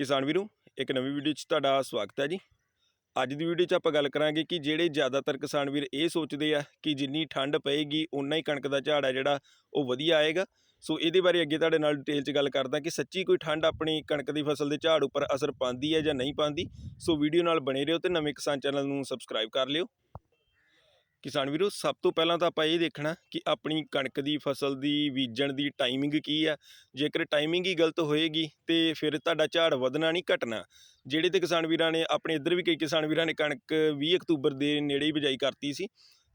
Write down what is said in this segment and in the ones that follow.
ਕਿਸਾਨ ਵੀਰੋ, ਇੱਕ ਨਵੀਂ ਵੀਡੀਓ 'ਚ ਤੁਹਾਡਾ ਸਵਾਗਤ ਹੈ ਜੀ। ਅੱਜ ਦੀ ਵੀਡੀਓ 'ਚ ਆਪਾਂ ਗੱਲ ਕਰਾਂਗੇ ਕਿ ਜਿਹੜੇ ਜ਼ਿਆਦਾਤਰ ਕਿਸਾਨ ਵੀਰ ਇਹ ਸੋਚਦੇ ਆ ਕਿ ਜਿੰਨੀ ਠੰਡ ਪਏਗੀ ਉਨਾ ਹੀ ਕਣਕ ਦਾ ਝਾੜ ਹੈ ਜਿਹੜਾ, ਉਹ ਵਧੀਆ ਆਏਗਾ। ਸੋ ਇਹਦੇ ਬਾਰੇ ਅੱਗੇ ਤੁਹਾਡੇ ਨਾਲ ਡਿਟੇਲ 'ਚ ਗੱਲ ਕਰਦਾ ਕਿ ਸੱਚੀ ਕੋਈ ਠੰਡ ਆਪਣੀ ਕਣਕ ਦੀ ਫਸਲ ਦੇ ਝਾੜ ਉੱਪਰ ਅਸਰ ਪਾਉਂਦੀ ਹੈ ਜਾਂ ਨਹੀਂ ਪਾਉਂਦੀ। ਸੋ ਵੀਡੀਓ ਨਾਲ ਬਣੇ ਰਹੋ ਤੇ ਨਵੇਂ ਕਿਸਾਨ ਚੈਨਲ ਨੂੰ ਸਬਸਕ੍ਰਾਈਬ ਕਰ ਲਿਓ। ਕਿਸਾਨ ਵੀਰੋ, ਸਭ ਤੋਂ ਪਹਿਲਾਂ ਤਾਂ ਆਪਾਂ ਇਹ ਦੇਖਣਾ ਕਿ ਆਪਣੀ ਕਣਕ ਦੀ ਫਸਲ ਦੀ ਬੀਜਣ ਦੀ ਟਾਈਮਿੰਗ ਕੀ ਆ। ਜੇਕਰ ਟਾਈਮਿੰਗ ਹੀ ਗਲਤ ਹੋਏਗੀ ਤੇ ਫਿਰ ਤੁਹਾਡਾ ਝਾੜ ਵਧਣਾ ਨਹੀਂ ਘਟਣਾ। ਜਿਹੜੇ ਤੇ ਕਿਸਾਨ ਵੀਰਾਂ ਨੇ, ਆਪਣੇ ਇੱਧਰ ਵੀ ਕਈ ਕਿਸਾਨ ਵੀਰਾਂ ਨੇ ਕਣਕ 20 ਅਕਤੂਬਰ ਦੇ ਨੇੜੇ ਹੀ ਬਿਜਾਈ ਕਰਤੀ ਸੀ।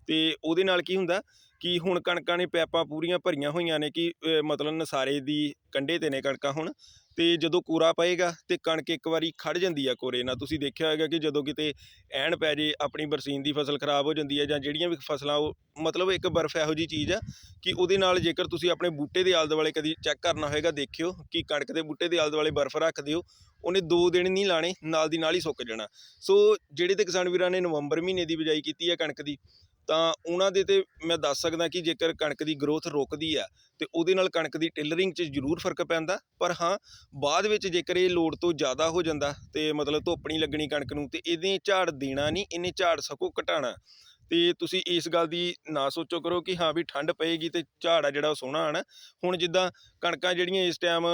ਤੇ ਉਹਦੇ ਨਾਲ ਕੀ ਹੁੰਦਾ ਕਿ ਹੁਣ ਕਣਕਾਂ ਨੇ ਪੈਪਾਂ ਪੂਰੀਆਂ ਭਰੀਆਂ ਹੋਈਆਂ ਨੇ ਕਿ ਮਤਲਬ ਨਸਾਰੇ ਦੀ ਕੰਢੇ ਤੇ ਨੇ ਕਣਕਾਂ ਹੁਣ। ਤੇ ਜਦੋਂ ਕੋਰਾ ਪਏਗਾ ਤੇ ਕਣਕ ਇੱਕ ਵਾਰੀ ਖੜ ਜਾਂਦੀ ਆ ਕੋਰੇ। ਨਾਲ ਤੁਸੀਂ ਦੇਖਿਆ ਹੋਏਗਾ ਕਿ ਜਦੋਂ ਕਿਤੇ ਐਨ ਪੈ ਜੇ, ਆਪਣੀ ਬਰਸੀਨ ਦੀ ਫਸਲ ਖਰਾਬ ਹੋ ਜਾਂਦੀ ਹੈ ਜਾਂ ਜਿਹੜੀਆਂ ਵੀ ਫਸਲਾਂ, ਉਹ ਮਤਲਬ ਇੱਕ ਬਰਫ਼ ਇਹੋ ਜੀ ਚੀਜ਼ ਆ ਕਿ ਉਹਦੇ ਨਾਲ ਜੇਕਰ ਤੁਸੀਂ ਆਪਣੇ ਬੂਟੇ ਦੇ ਆਲੇ ਦੁਆਲੇ ਕਦੀ ਚੈੱਕ ਕਰਨਾ ਹੋਏਗਾ, ਦੇਖਿਓ ਕਿ ਕਣਕ ਦੇ ਬੂਟੇ ਦੇ ਆਲੇ ਦੁਆਲੇ ਬਰਫ਼ ਰੱਖ ਦਿਓ, ਉਹਨੇ 2 ਦਿਨ ਨਹੀਂ ਲਾਣੇ, ਨਾਲ ਦੀ ਨਾਲ ਹੀ ਸੁੱਕ ਜਾਣਾ। ਸੋ ਜਿਹੜੇ ਤੇ ਕਿਸਾਨ ਵੀਰਾਂ ਨੇ ਨਵੰਬਰ ਮਹੀਨੇ ਦੀ ਬਿਜਾਈ ਕੀਤੀ ਹੈ ਕਣਕ ਦੀ ਤਾਂ ਉਹਨਾਂ ਦੇ ਤੇ ਮੈਂ ਦੱਸ ਸਕਦਾ ਕਿ ਜੇਕਰ ਕਣਕ ਦੀ ਗਰੋਥ ਰੁਕਦੀ ਆ, ਤੇ ਉਹਦੇ ਨਾਲ ਕਣਕ ਦੀ ਟਿਲਰਿੰਗ 'ਚ ਜ਼ਰੂਰ ਫ਼ਰਕ ਪੈਂਦਾ। ਪਰ ਹਾਂ, ਬਾਅਦ ਵਿੱਚ ਜੇਕਰ ਇਹ ਲੋੜ ਤੋਂ ਜ਼ਿਆਦਾ ਹੋ ਜਾਂਦਾ ਤੇ ਮਤਲਬ ਧੁੱਪ ਨਹੀਂ ਲੱਗਣੀ ਕਣਕ ਨੂੰ, ਤੇ ਇਹਦੇ ਝਾੜ ਦੇਣਾ ਨਹੀਂ, ਇਹਨੇ ਝਾੜ ਸਕੋ ਘਟਾਣਾ ਅਤੇ ਤੁਸੀਂ ਇਸ ਗੱਲ ਦੀ ਨਾ ਸੋਚੋ ਕਰੋ ਕਿ ਹਾਂ ਵੀ ਠੰਡ ਪਏਗੀ ਅਤੇ ਝਾੜ ਆ ਜਿਹੜਾ ਉਹ ਸੋਹਣਾ ਆਉਣਾ ਹੁਣ ਜਿੱਦਾਂ ਕਣਕਾਂ ਜਿਹੜੀਆਂ ਇਸ ਟਾਈਮ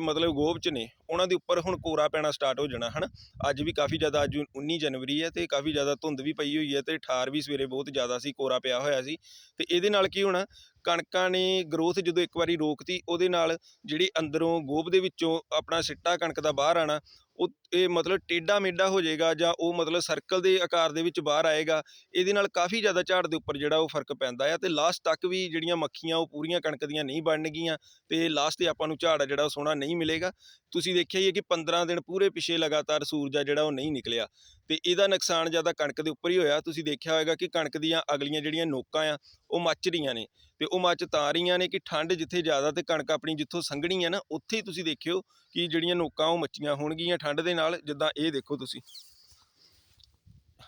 ਮਤਲਬ ਗੋਭ 'ਚ ਨੇ, ਉਹਨਾਂ ਦੇ ਉੱਪਰ ਹੁਣ ਕੋਹਰਾ ਪੈਣਾ ਸਟਾਰਟ ਹੋ ਜਾਣਾ ਹੈ ਨਾ ਅੱਜ ਵੀ ਕਾਫੀ ਜ਼ਿਆਦਾ, ਅੱਜ 19 ਜਨਵਰੀ ਹੈ ਅਤੇ ਕਾਫੀ ਜ਼ਿਆਦਾ ਧੁੰਦ ਵੀ ਪਈ ਹੋਈ ਹੈ ਅਤੇ ਠਾਰ ਵੀ ਸਵੇਰੇ ਬਹੁਤ ਜ਼ਿਆਦਾ ਸੀ, ਕੋਰਾ ਪਿਆ ਹੋਇਆ ਸੀ। ਅਤੇ ਇਹਦੇ ਨਾਲ ਕੀ ਹੋਣਾ, ਕਣਕਾਂ ਨੇ ਗਰੋਥ ਜਦੋਂ ਇੱਕ ਵਾਰੀ ਰੋਕਤੀ, ਉਹਦੇ ਨਾਲ ਜਿਹੜੀ ਅੰਦਰੋਂ ਗੋਭ ਦੇ ਵਿੱਚੋਂ ਆਪਣਾ ਸਿੱਟਾ ਕਣਕ ਦਾ ਬਾਹਰ ਆਣਾ ਉਹ, ਇਹ ਮਤਲਬ ਟੇਢਾ ਮੇਢਾ ਹੋ ਜਾਏਗਾ ਜਾਂ ਉਹ ਮਤਲਬ ਸਰਕਲ ਦੇ ਆਕਾਰ ਦੇ ਵਿੱਚ ਬਾਹਰ ਆਏਗਾ, ਇਹਦੇ ਨਾਲ ਕਾਫੀ ਜ਼ਿਆਦਾ ਝਾੜ ਦੇ ਉੱਪਰ ਜਿਹੜਾ ਉਹ ਫ਼ਰਕ ਪੈਂਦਾ ਆ ਤੇ ਲਾਸਟ ਤੱਕ ਵੀ ਜਿਹੜੀਆਂ ਮੱਖੀਆਂ ਉਹ ਪੂਰੀਆਂ ਕਣਕ ਦੀਆਂ ਨਹੀਂ ਬਣਨਗੀਆਂ ਤੇ ਲਾਸਟ ਤੇ ਆਪਾਂ ਨੂੰ ਝਾੜ ਆ ਜਿਹੜਾ ਉਹ ਸੋਹਣਾ ਨਹੀਂ ਮਿਲੇਗਾ। ਤੁਸੀਂ ਦੇਖਿਆ ਹੀ ਹੈ ਕਿ 15 ਦਿਨ ਪੂਰੇ ਪਿਛੇ ਲਗਾਤਾਰ ਸੂਰਜ ਆ ਜਿਹੜਾ ਉਹ ਨਹੀਂ ਨਿਕਲਿਆ। ਤੇ ਇਹਦਾ ਨੁਕਸਾਨ ਜ਼ਿਆਦਾ ਕਣਕ ਦੇ ਉੱਪਰ ਹੀ ਹੋਇਆ। ਤੁਸੀਂ ਦੇਖਿਆ ਹੋਵੇਗਾ ਕਿ ਕਣਕ ਦੀਆਂ ਅਗਲੀਆਂ ਜਿਹੜੀਆਂ ਨੋਕਾਂ ਆ, ਉਹ ਮੱਚ ਰਹੀਆਂ ਨੇ ਤੇ ਉਹ ਮੱਚ ਤਾਂ ਰਹੀਆਂ ਨੇ ਕਿ ਠੰਡ ਜਿੱਥੇ ਜ਼ਿਆਦਾ ਤੇ ਕਣਕ ਆਪਣੀ ਜਿੱਥੋਂ ਸੰਘਣੀ ਆ ਨਾ, ਉੱਥੇ ਹੀ ਤੁਸੀਂ ਦੇਖਿਓ ਕਿ ਜਿਹੜੀਆਂ ਨੋਕਾਂ ਉਹ ਮੱਚੀਆਂ ਹੋਣਗੀਆਂ ਠੰਡ ਦੇ ਨਾਲ। ਜਿੱਦਾਂ ਇਹ ਦੇਖੋ ਤੁਸੀਂ।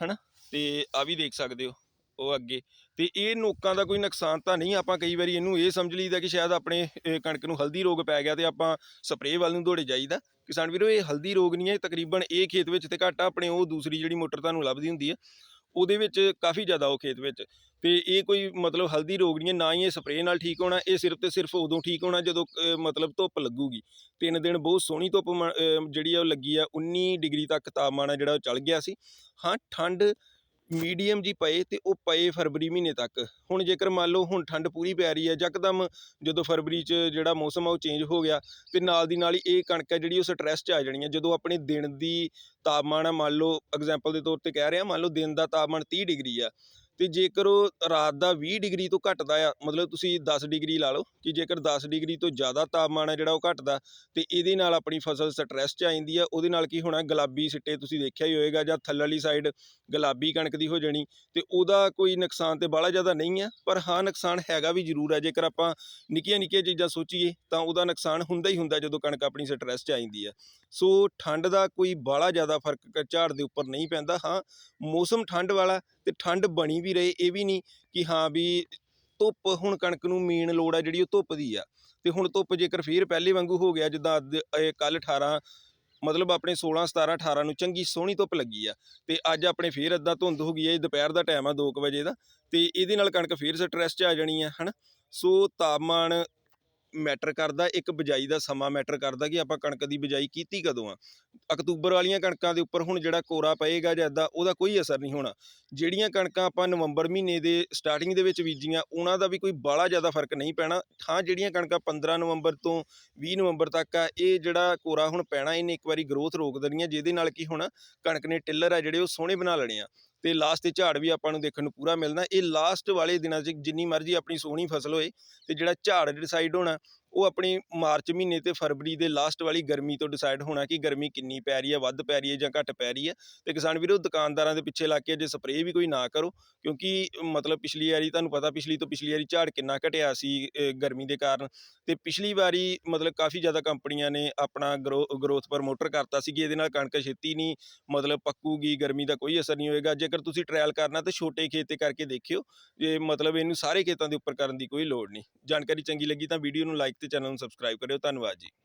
ਹਨਾ? ਤੇ ਆ ਵੀ ਦੇਖ ਸਕਦੇ ਹੋ। ਉਹ ਅੱਗੇ। ਤੇ ਇਹ ਨੋਕਾਂ ਦਾ ਕੋਈ ਨੁਕਸਾਨ ਤਾਂ ਨਹੀਂ, ਆਪਾਂ ਕਈ ਵਾਰੀ ਇਹਨੂੰ ਇਹ ਸਮਝ ਲਈਦਾ ਕਿ ਸ਼ਾਇਦ ਆਪਣੇ, ਇਹ ਕਣਕ ਨੂੰ ਹਲਦੀ ਰੋਗ ਪੈ ਗਿਆ ਤੇ ਆਪਾਂ ਸਪਰੇਅ ਵੱਲ ਨੂੰ ਦੌੜੇ ਜਾਈਦਾ। ਕਿਸਾਨ ਵੀਰੋ, ਇਹ ਹਲਦੀ ਰੋਗ ਨਹੀਂ ਹੈ, ਇਹ ਤਕਰੀਬਨ ਇਹ ਖੇਤ ਵਿੱਚ ਤੇ ਘੱਟ ਆ ਆਪਣੇ ਉਹ ਦੂਸਰੀ ਜਿਹੜੀ ਮੋਟਰ ਤੁਹਾਨੂੰ ਲੱਭਦੀ ਹੁੰਦੀ ਹੈ, ਉਹਦੇ ਵਿੱਚ ਕਾਫੀ ਜ਼ਿਆਦਾ ਉਹ ਖੇਤ ਵਿੱਚ। ਤੇ ਇਹ ਕੋਈ ਮਤਲਬ ਹਲਦੀ ਰੋਗ ਨਹੀਂ ਹੈ, ਨਾ ਹੀ ਇਹ ਸਪਰੇਅ ਨਾਲ ਠੀਕ ਹੋਣਾ, ਇਹ ਸਿਰਫ ਤੇ ਸਿਰਫ ਉਦੋਂ ਠੀਕ ਹੋਣਾ ਜਦੋਂ ਮਤਲਬ ਧੁੱਪ ਲੱਗੂਗੀ। ਤਿੰਨ ਦਿਨ ਬਹੁਤ ਸੋਹਣੀ ਧੁੱਪ ਮ- ਜਿਹੜੀ ਆ ਉਹ ਲੱਗੀ ਆ 19 ਡਿਗਰੀ ਤੱਕ ਤਾਪਮਾਨ ਆ ਜਿਹੜਾ ਉਹ ਚੱਲ ਗਿਆ ਸੀ। ਹਾਂ, ਠੰਡ ਮੀਡੀਅਮ ਜੀ ਪਏ ਤੇ ਉਹ ਪਏ ਫਰਵਰੀ ਮਹੀਨੇ ਤੱਕ। ਹੁਣ ਜੇਕਰ ਮੰਨ ਲਓ ਹੁਣ ਠੰਡ ਪੂਰੀ ਪੈ ਰਹੀ ਹੈ, ਯਕਦਮ ਜਦੋਂ ਫਰਵਰੀ 'ਚ ਜਿਹੜਾ ਮੌਸਮ ਆ ਉਹ ਚੇਂਜ ਹੋ ਗਿਆ ਤੇ ਨਾਲ ਦੀ ਨਾਲ ਹੀ ਇਹ ਕਣਕ ਹੈ ਜਿਹੜੀ ਉਹ ਸਟ੍ਰੈਸ 'ਚ ਆ ਜਾਣੀ ਹੈ। ਜਦੋਂ ਆਪਣੇ ਦਿਨ ਦੀ ਤਾਪਮਾਨ ਆ, ਮੰਨ ਲਓ ਐਗਜ਼ਾਮਪਲ ਦੇ ਤੌਰ ਤੇ ਕਹਿ ਰਿਹਾ, ਮੰਨ ਲਓ ਦਿਨ ਦਾ ਤਾਪਮਾਨ 30 ਡਿਗਰੀ ਆ ਤੇ ਜੇਕਰ ਉਹ ਰਾਤ ਦਾ 20 ਡਿਗਰੀ ਤੋਂ ਘਟਦਾ ਆ, ਮਤਲਬ ਤੁਸੀਂ 10 ਡਿਗਰੀ ਲਾ ਲਓ ਕਿ ਜੇਕਰ 10 ਡਿਗਰੀ ਤੋਂ ਜ਼ਿਆਦਾ ਤਾਪਮਾਨ ਹੈ ਜਿਹੜਾ ਉਹ ਘਟਦਾ, ਤੇ ਇਹਦੇ ਨਾਲ ਆਪਣੀ ਫਸਲ ਸਟ੍ਰੈਸ 'ਚ ਆ ਆ, ਉਹਦੇ ਨਾਲ ਕੀ ਹੋਣਾ, ਗੁਲਾਬੀ ਸਿੱਟੇ ਤੁਸੀਂ ਦੇਖਿਆ ਹੀ ਹੋਏਗਾ ਜਾਂ ਥੱਲੇ ਵਾਲੀ ਸਾਈਡ ਗੁਲਾਬੀ ਕਣਕ ਦੀ ਹੋ ਜਾਣੀ, ਤੇ ਉਹਦਾ ਕੋਈ ਨੁਕਸਾਨ ਤੇ ਬਾਹਲਾ ਜ਼ਿਆਦਾ ਨਹੀਂ ਆ, ਪਰ ਹਾਂ ਨੁਕਸਾਨ ਹੈਗਾ ਵੀ ਜ਼ਰੂਰ ਹੈ ਜੇਕਰ ਆਪਾਂ ਨਿੱਕੀਆਂ ਨਿੱਕੀਆਂ ਚੀਜ਼ਾਂ ਸੋਚੀਏ ਤਾਂ ਉਹਦਾ ਨੁਕਸਾਨ ਹੁੰਦਾ ਹੀ ਹੁੰਦਾ ਜਦੋਂ ਕਣਕ ਆਪਣੀ ਸਟ੍ਰੈਸ 'ਚ ਆ ਜਾਂਦੀ ਆ। ਸੋ ਠੰਡ ਦਾ ਕੋਈ ਬਾਹਲਾ ਜ਼ਿਆਦਾ ਫ਼ਰਕ ਝਾੜ ਦੇ ਉੱਪਰ ਨਹੀਂ ਪੈਂਦਾ, ਹਾਂ, ਮੌਸਮ ਠੰਡ ਵਾਲਾ ਅਤੇ ਠੰਡ ਬਣੀ ਵੀ ਰਹੇ, ਇਹ ਵੀ ਨਹੀਂ ਕਿ ਹਾਂ ਵੀ ਧੁੱਪ ਹੁਣ ਕਣਕ ਨੂੰ ਮੇਨ ਲੋੜ ਆ ਜਿਹੜੀ ਉਹ ਧੁੱਪ ਦੀ ਆ। ਅਤੇ ਹੁਣ ਧੁੱਪ ਜੇਕਰ ਫਿਰ ਪਹਿਲੇ ਵਾਂਗੂ ਹੋ ਗਿਆ, ਜਿੱਦਾਂ ਅੱਜ ਕੱਲ 18 ਮਤਲਬ ਆਪਣੇ 16 17 18 ਨੂੰ ਚੰਗੀ ਸੋਹਣੀ ਧੁੱਪ ਲੱਗੀ ਆ। ਤੇ ਅੱਜ ਆਪਣੇ ਫੇਰ ਅੱਧਾ ਧੁੰਦ ਹੋ ਗਈ ਹੈ ਇਹ ਦੁਪਹਿਰ ਦਾ ਟਾਈਮ ਆ 2 ਵਜੇ ਦਾ, ਤੇ ਇਹਦੇ ਨਾਲ ਕਣਕ ਫੇਰ ਸਟ੍ਰੈਸ 'ਚ ਆ ਜਾਣੀ ਆ, ਹਨਾ? ਸੋ ਤਾਪਮਾਨ ਮੈਟਰ ਕਰਦਾ, ਇੱਕ ਬਿਜਾਈ ਦਾ ਸਮਾਂ ਮੈਟਰ ਕਰਦਾ ਕਿ ਆਪਾਂ ਕਣਕ ਦੀ ਬਿਜਾਈ ਕੀਤੀ ਕਦੋਂ ਆ। ਅਕਤੂਬਰ ਵਾਲੀਆਂ ਕਣਕਾਂ ਦੇ ਉੱਪਰ ਹੁਣ ਜਿਹੜਾ ਕੋਰਾ ਪਏਗਾ ਜਾਂ ਇੱਦਾਂ ਉਹਦਾ ਕੋਈ ਅਸਰ ਨਹੀਂ ਹੋਣਾ। ਜਿਹੜੀਆਂ ਕਣਕਾਂ ਆਪਾਂ ਨਵੰਬਰ ਮਹੀਨੇ ਦੇ ਸਟਾਰਟਿੰਗ ਦੇ ਵਿੱਚ ਬੀਜੀਆਂ, ਉਹਨਾਂ ਦਾ ਵੀ ਕੋਈ ਬਾਹਲਾ ਜ਼ਿਆਦਾ ਫ਼ਰਕ ਨਹੀਂ ਪੈਣਾ। ਹਾਂ ਜਿਹੜੀਆਂ ਕਣਕਾਂ 15 ਨਵੰਬਰ ਤੋਂ 20 ਨਵੰਬਰ ਤੱਕ ਆ, ਇਹ ਜਿਹੜਾ ਕੋਰਾ ਹੁਣ ਪੈਣਾ, ਇਹਨੇ ਇੱਕ ਵਾਰੀ ਗਰੋਥ ਰੋਕ ਦੇਣੀ ਆ, ਜਿਹਦੇ ਨਾਲ ਕੀ ਹੋਣਾ, ਕਣਕ ਨੇ ਟਿੱਲਰ ਆ ਜਿਹੜੇ, ਉਹ ਸੋਹਣੇ ਬਣਾ ਲੈਣੇ ਆ। ਤੇ ਲਾਸਟ ਤੇ ਝਾੜ ਵੀ ਆਪਾਂ ਨੂੰ ਦੇਖਣ ਨੂੰ ਪੂਰਾ ਮਿਲਣਾ। ਇਹ ਲਾਸਟ ਵਾਲੇ ਦਿਨਾਂ 'ਚ ਜਿੰਨੀ ਮਰਜ਼ੀ ਆਪਣੀ ਸੋਹਣੀ ਫਸਲ ਹੋਏ ਤੇ ਜਿਹੜਾ ਝਾੜ ਡਿਸਾਈਡ ਹੋਣਾ ਉਹ ਆਪਣੀ ਮਾਰਚ ਮਹੀਨੇ ਅਤੇ ਫਰਵਰੀ ਦੇ ਲਾਸਟ ਵਾਲੀ ਗਰਮੀ ਤੋਂ ਡਿਸਾਈਡ ਹੋਣਾ ਕਿ ਗਰਮੀ ਕਿੰਨੀ ਪੈ ਰਹੀ ਹੈ, ਵੱਧ ਪੈ ਰਹੀ ਹੈ ਜਾਂ ਘੱਟ ਪੈ ਰਹੀ ਹੈ। ਅਤੇ ਕਿਸਾਨ ਵੀਰੋ, ਦੁਕਾਨਦਾਰਾਂ ਦੇ ਪਿੱਛੇ ਲੱਗ ਕੇ ਜੇ ਸਪਰੇਅ ਵੀ ਕੋਈ ਨਾ ਕਰੋ, ਕਿਉਂਕਿ ਮਤਲਬ ਪਿਛਲੀ ਵਾਰੀ, ਤੁਹਾਨੂੰ ਪਤਾ ਪਿਛਲੀ ਤੋਂ ਪਿਛਲੀ ਵਾਰੀ ਝਾੜ ਕਿੰਨਾ ਘਟਿਆ ਸੀ ਗਰਮੀ ਦੇ ਕਾਰਨ। ਅਤੇ ਪਿਛਲੀ ਵਾਰੀ ਮਤਲਬ ਕਾਫੀ ਜ਼ਿਆਦਾ ਕੰਪਨੀਆਂ ਨੇ ਆਪਣਾ ਗਰੋ ਗਰੋਥ ਪ੍ਰਮੋਟਰ ਕਰਤਾ ਸੀ ਕਿ ਇਹਦੇ ਨਾਲ ਕਣਕ ਛੇਤੀ ਨਹੀਂ, ਮਤਲਬ ਪੱਕੂਗੀ, ਗਰਮੀ ਦਾ ਕੋਈ ਅਸਰ ਨਹੀਂ ਹੋਏਗਾ। ਜੇਕਰ ਤੁਸੀਂ ਟ੍ਰਾਇਲ ਕਰਨਾ ਤਾਂ ਛੋਟੇ ਖੇਤ ਤੇ ਕਰਕੇ ਦੇਖਿਓ, ਜੇ ਮਤਲਬ ਇਹਨੂੰ ਸਾਰੇ ਖੇਤਾਂ ਦੇ ਉੱਪਰ ਕਰਨ ਦੀ ਕੋਈ ਲੋੜ ਨਹੀਂ। ਜਾਣਕਾਰੀ ਚੰਗੀ ਲੱਗੀ ਤਾਂ ਵੀਡੀਓ ਨੂੰ ਲਾਈਕ ਤੇ ਚੈਨਲ ਨੂੰ ਸਬਸਕ੍ਰਾਈਬ ਕਰਿਓ ਧੰਨਵਾਦ ਜੀ।